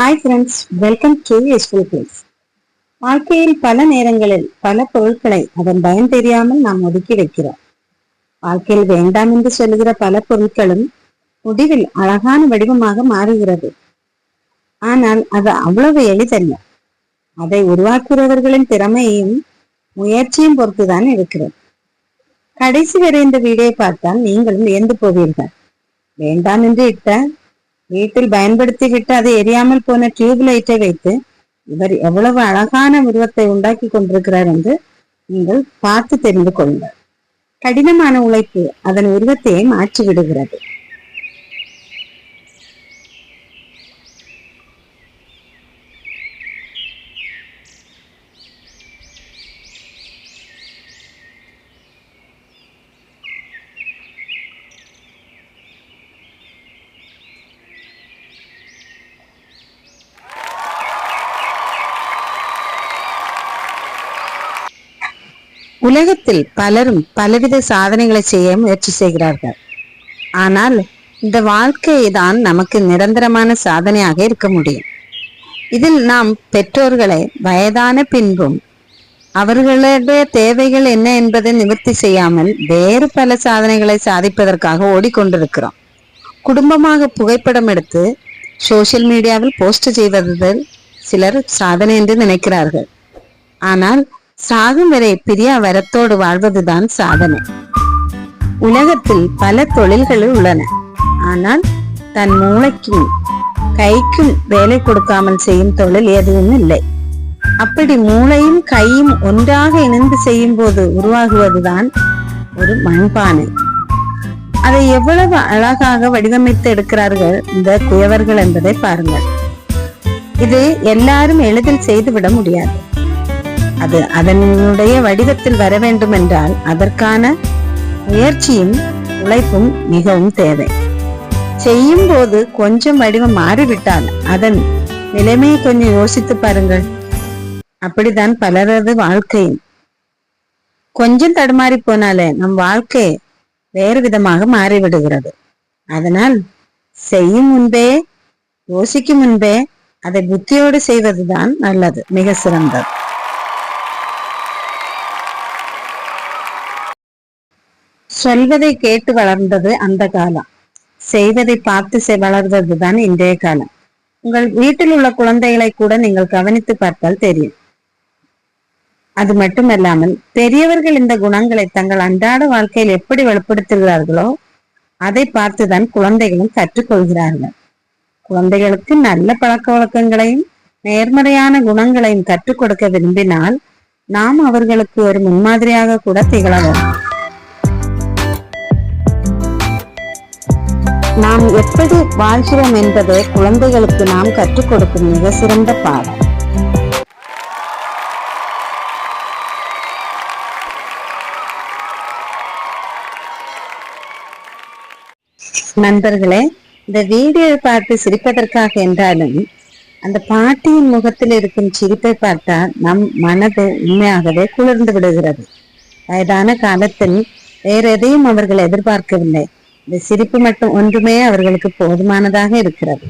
Hi friends welcome to useful place வாழ்க்கையில் பல நேரங்களில் பல பொருட்களை அதன் பயன் தெரியாமல் நாம் ஒதுக்கி வைக்கிறோம். வாழ்க்கையில் வேண்டாம் என்று சொல்லுகிற பல பொருட்களும் முடிவில் அழகான வடிவமாக மாறுகிறது. ஆனால் அது அவ்வளவு எளிதல்ல. அதை உருவாக்குறவர்களின் திறமையையும் முயற்சியும் பொறுத்துதான் இருக்கிறது. கடைசி வரை இந்த வீடியோ பார்த்தால் நீங்களும் வியந்து போவீர்கள். வேண்டாம் என்று இட்ட வீட்டில் பயன்படுத்தி விட்டு அதை எரியாமல் போன டியூப் லைட்டை வைத்து இவர் எவ்வளவு அழகான உருவத்தை உண்டாக்கி கொண்டிருக்கிறார் என்று நீங்கள் பார்த்து தெரிந்து கொள்ளுங்கள். கடினமான உழைப்பு அதன் உருவத்தையே மாற்றி விடுகிறது உலகத்தில் பலரும் பலவித சாதனைகளை செய்ய முயற்சி செய்கிறார்கள். ஆனால் இந்த வாழ்க்கை தான் நமக்கு நிரந்தரமான சாதனையாக இருக்க முடியும். இதில் நாம் பெற்றோர்களை வயதான பின்பும் அவர்களுடைய தேவைகள் என்ன என்பதை நிவர்த்தி செய்யாமல் வேறு பல சாதனைகளை சாதிப்பதற்காக ஓடிக்கொண்டிருக்கிறோம். குடும்பமாக புகைப்படம் எடுத்து சோசியல் மீடியாவில் போஸ்ட் செய்வதில் சிலர் சாதனை என்று நினைக்கிறார்கள். ஆனால் சாகும் வரை பிரியா வரத்தோடு வாழ்வதுதான் சாதனை. உலகத்தில் பல தொழில்கள் உள்ளன. ஆனால் தன் மூளைக்கும் கைக்கும் வேலை கொடுக்காமல் செய்யும் தொழில் எதுவும் இல்லை. அப்படி மூளையும் கையும் ஒன்றாக இணைந்து செய்யும் போது உருவாகுவதுதான் ஒரு மண்பானை. அதை எவ்வளவு அழகாக வடிவமைத்து எடுக்கிறார்கள் இந்த குயவர்கள் என்பதை பாருங்கள். இது எல்லாரும் எளிதில் செய்துவிட முடியாது. அது அதனுடைய வடிவத்தில் வர வேண்டும் என்றால் அதற்கான முயற்சியும் உழைப்பும் மிகவும் தேவை. செய்யும் போது கொஞ்சம் வடிவம் மாறிவிட்டால் அதன் நிலைமையை கொஞ்சம் யோசித்து பாருங்கள். அப்படித்தான் பலரது வாழ்க்கையும். கொஞ்சம் தடுமாறி போனாலே நம் வாழ்க்கை வேறு விதமாக மாறிவிடுகிறது. அதனால் செய்யும் முன்பே யோசிக்கும் முன்பே அதை புத்தியோடு செய்வதுதான் நல்லது மிக சிறந்தது. சொல்வதை கேட்டு வளர்ந்தது அந்த காலம். செய்வதை பார்த்து வளர்ந்ததுதான் இன்றைய காலம். உங்கள் வீட்டில் உள்ள குழந்தைகளை கூட நீங்கள் கவனித்து பார்த்தால் தெரியும். அது மட்டுமல்லாமல் பெரியவர்கள் இந்த குணங்களை தங்கள் அன்றாட வாழ்க்கையில் எப்படி வெளிப்படுத்துகிறார்களோ அதை பார்த்துதான் குழந்தைகளும் கற்றுக்கொள்கிறார்கள். குழந்தைகளுக்கு நல்ல பழக்க வழக்கங்களையும் நேர்மறையான குணங்களையும் கற்றுக் கொடுக்க விரும்பினால் நாம் அவர்களுக்கு ஒரு முன்மாதிரியாக கூட திகழலாம். நாம் எப்படி வாழ்கிறோம் என்பதை குழந்தைகளுக்கு நாம் கற்றுக் கொடுக்கும் மிக சிறந்த பாடம். நண்பர்களே இந்த வீடியோ பார்த்து சிரிப்பதற்காக என்றாலும் அந்த பாட்டியின் முகத்தில் இருக்கும் சிரிப்பை பார்த்தால் நம் மனது உண்மையாகவே குளிர்ந்து விடுகிறது. வயதான காலத்தில் வேற எதையும் அவர்கள் எதிர்பார்க்கவில்லை. இந்த சிரிப்பு மட்டும் ஒன்றுமே அவர்களுக்கு போதுமானதாக இருக்கிறது.